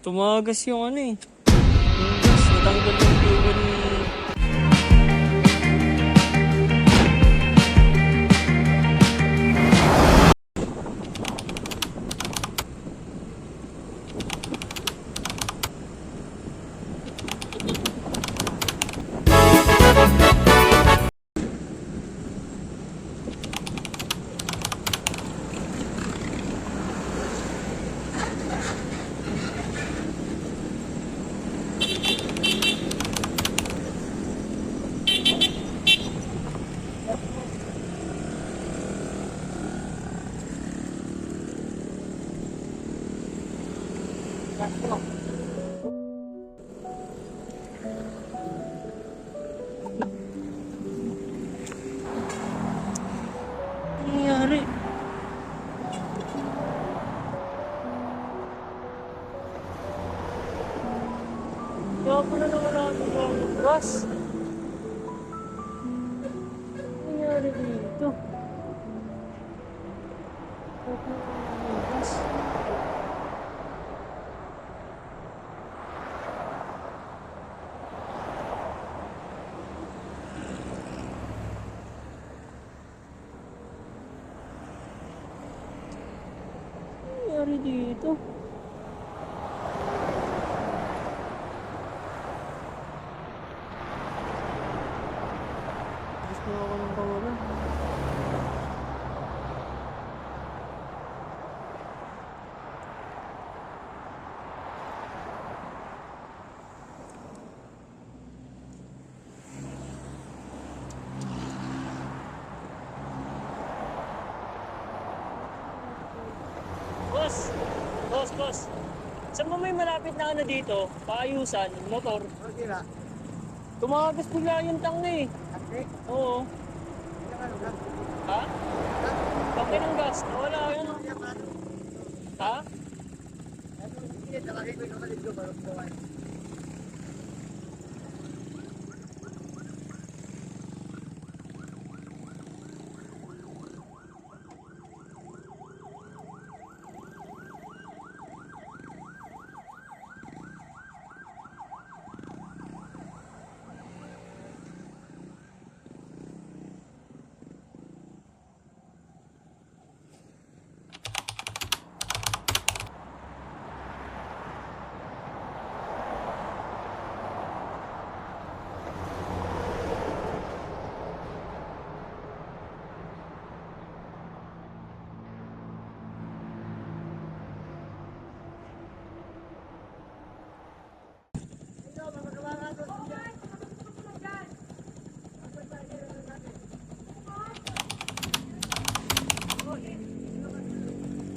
Tumagas yung ano eh. Yung gas, natanggal yung fuel ng gas. Ano nangyari dito? Kaya pala nawala ng gas. Ano nangyari dito? Gusto ako ng kawalan. Boss! Boss, boss! Saan mo may malapit na ano dito? Paayusan, motor. Okay na. Tumagas bigla yung tang na eh. Okay. Oo. Ha? Pake ng gas. Nawala yun. Ha? Ha? Hoy, papagawa siya po doon. Magas.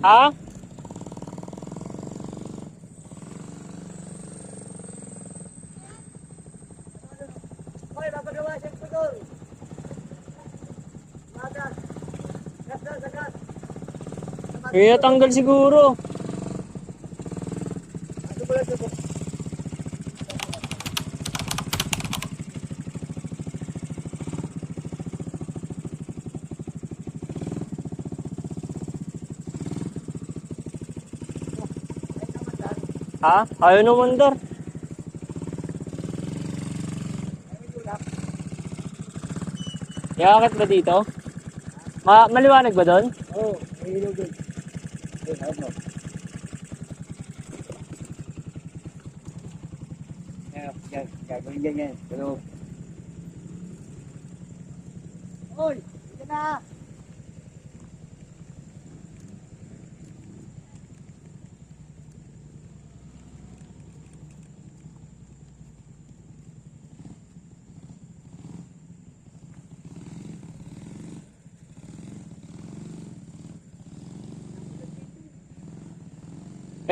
Gas. Kaya tanggal siguro. Ha? Ayaw na mandar. Yakakit ba dito? Ma maliwanag ba doon? Oo, may ilaw doon. Doon, harap mo. Gagawin yan yan. Hello.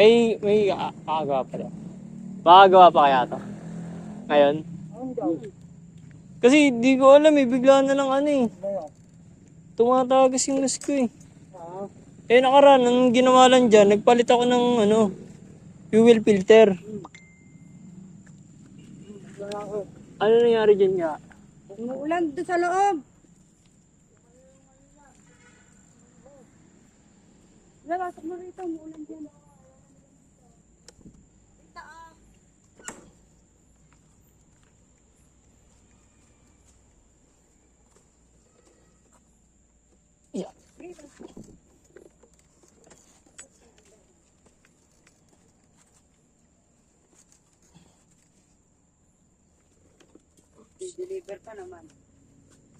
May, may makagawa pa daw. Makagawa pa kaya to? Ngayon? Kasi di ko alam eh, bigla na lang ano eh. Tumatagas yung gas ko eh. Eh nakaraan, ang ginawa lang dyan, nagpalit ako ng ano, fuel filter. Ano nangyari dyan nga? Umuulan doon sa loob. Wala, pasok mo rito. Umuulan dyan. Yeah. Deliver pa naman.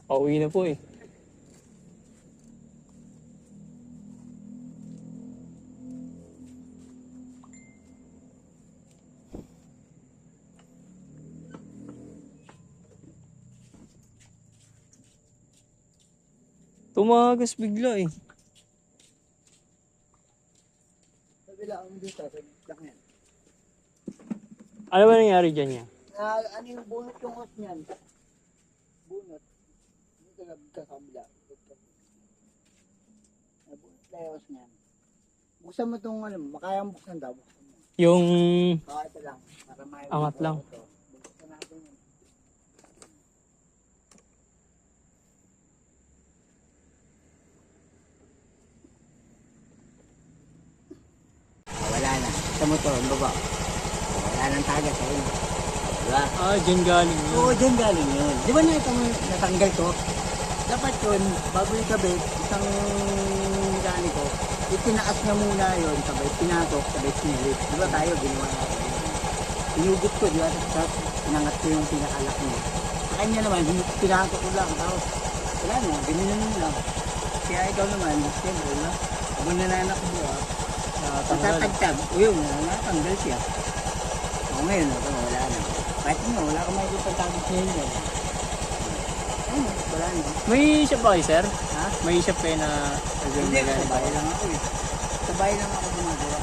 Pauwi na po eh. Tumagas bigla eh. Kabila ang dito. Sa lang yan. Ano ba nangyari dyan niya? Na, ano yung bunot yung hose niyan? Bunot. Dito na sa kabila. Dito. Nabunot na yung hose niyan. Buksan mo itong ano, makayang buksan daw. Buksan mo. Yung Baka ito lang. Para may Angat lang. Ito. Buksan natin yun. Na. Sa motor, ang baba. Wala nang tagas sa inyo. Diba? Ah, dyan galing yun. Oo, dyan galing yun. Di ba nakita mo natanggal ko? Dapat yun, bago ikabit, isang mekaniko, itinaas na muna yun, sabay pinatok, sabay sinilip. Di ba tayo, ginawa natin. Pinugot ko, di ba? Tapos pinangat ko yung pinakalak niya. Sa kanya naman, pinatok ko lang. Tapos, wala na, ginanon lang. Kaya ikaw naman, siyempre, di ba? Habang nananak mo, ah, Natanggal. Tatagtag. O yun, natanggal siya. O ngayon, ito, wala na. Kahit mo, wala ka makikita tagos niya yun. Ayun, wala na. May shop ba kayo, sir? Ha? May shop kayo na... Hindi, sa bahay lang ako eh. Sa bahay lang ako gumagawa.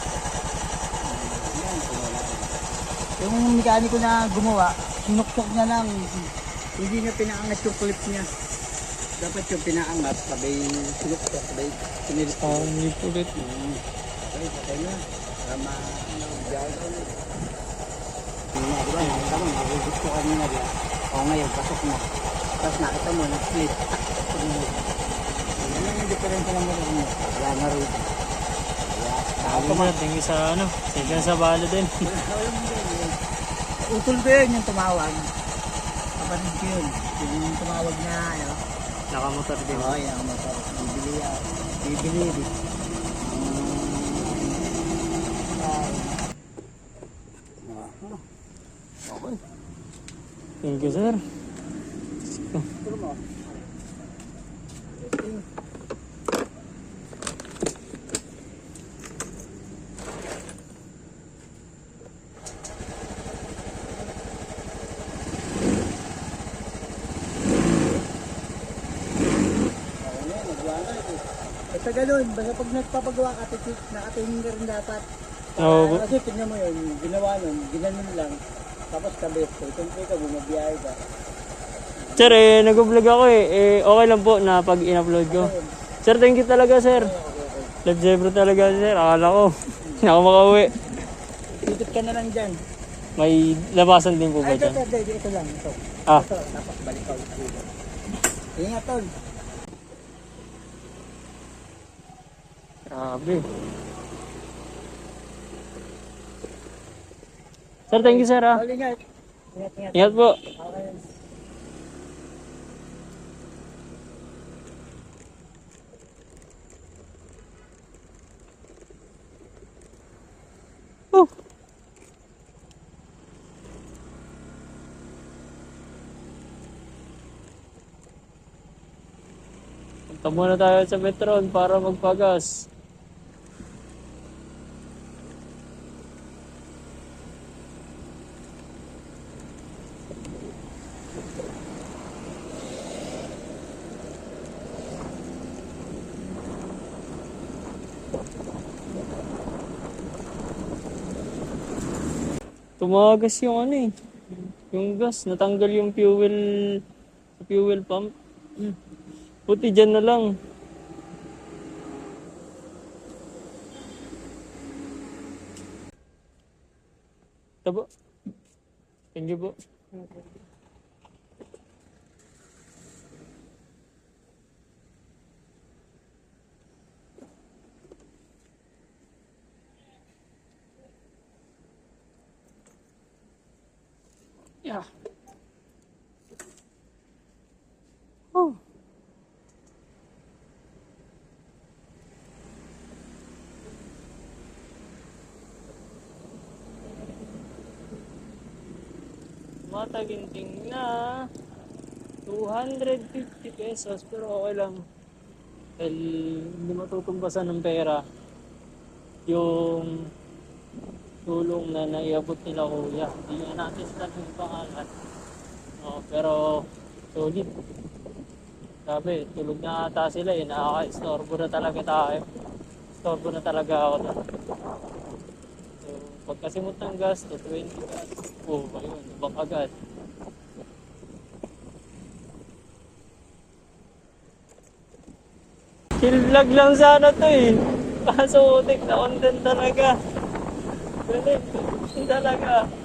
Yan, so wala na. Yung mekaniko na gumawa, sinuktok niya lang. Hindi niya pinaangat yung clip niya. Dapat yung pinaangat, sabay sinuktok, sabay sinilip. Ah, po ulit. Okay, patay na. Para ma... Ano, biyahe ka ulit. Na, di ba? Nakita mo, nagugot ko kanina, di ba? O ngayon, pasok na. Tapos nakita mo, nag-split. Lang yung diferensya ng motor mo. Wala na rin. Ako tama. ma, thank you sa ano. You sa balo din. Utol ko yun yung tumawag. Kapatid ko yun. Yung tumawag na, ano. Nakamotor din. Oo, yan ang motor. Bibili yan. Bibili. Bibili. Thank you, sir. Basta ganun, basta pag nagpapagawa ka, nakatingin ka rin dapat. Oo po. Ah, kasi tignan mo yun, ginawa nun, ginanon lang. Tapos ko, siyempre ka, bumabiyahe ka. Sir, eh, nag-vlog ako eh. eh. Okay lang po na pag in-upload ko. Sir, thank you talaga, sir. Okay, okay. Live zebra talaga, sir. Akala ko. Hindi ako makauwi. Titit ka na lang dyan. May labasan din po ba Ay, ito, dyan? ito, ito, ito lang, ito. Ah. Ito, tapos balik ka ulit. Ingat, tol. Grabe. Sir, thank you, sir. Ah. Ingat, ingat. Ingat po. Okay. Oh. Punta muna tayo sa Metron para magpagas. Tumagas yung ano eh. Yung gas, natanggal yung fuel fuel pump. Puti dyan na lang. Tabo. Thank you po. Yeah. Oh. Mataginting na. 250 pesos, pero okay lang. Dahil hindi matutumbasan ng pera yung tulong na naiabot nila kuya. Hindi nga natin alam yung pangalan. No, pero solid. Sabi, tulog na ata sila eh. Nakaka-istorbo na talaga tayo. Istorbo na talaga ako na. So, pagkasimot ng gas, to 20 gas. Oh, ayun, ibang agad. Chill vlog lang sana to eh. Kaso utik na content talaga. Galing, talaga.